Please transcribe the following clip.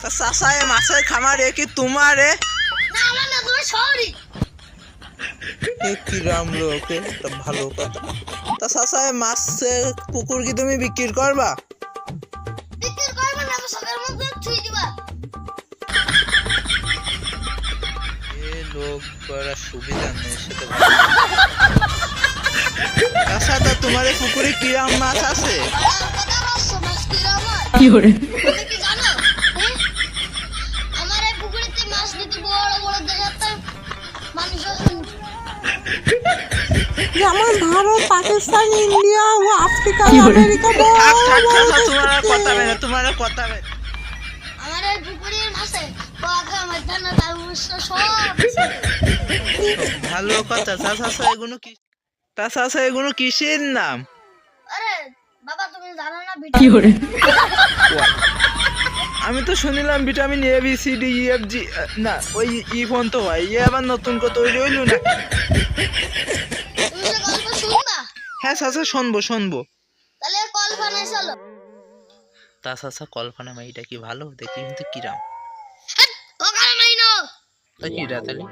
তা চাষায় মাছের খামারে কি তোমারে? কি রাম লোকে ভালো কথা। তা চাষায় মাছের পুকুর কি তুমি বিক্রি করবা? বিক্রি করবে না আমার সকালের মধ্যে ছুঁই দিবা। এ লোক করা সুবিধা নেই সেটা আচ্ছা তা তোমার পুকুরে কিরাম মাছ আছে? কি যেমন ভারত পাকিস্তান ইন্ডিয়া ও আফ্রিকা আমেরিকা তোমার কথা পুকুরের মাছে ভালো কথা চাচা চাচা এগুলো কি তা এগুলো কিসের নাম? আরে বাবা তুমি জানো না কি hore আমি তো শুনিলাম vitamin A B C D E F G না ওই ই ফোন তো ভাই ইয়ে আবার নতুন করে তৈরি রইল না হ্যাঁ চাচা শুনব শুনব। তাহলে চলো। তা চাচা মাইটা কি ভালো? দেখি কিন্তু কিরাম। ও মাইনো। তা কি তাহলে?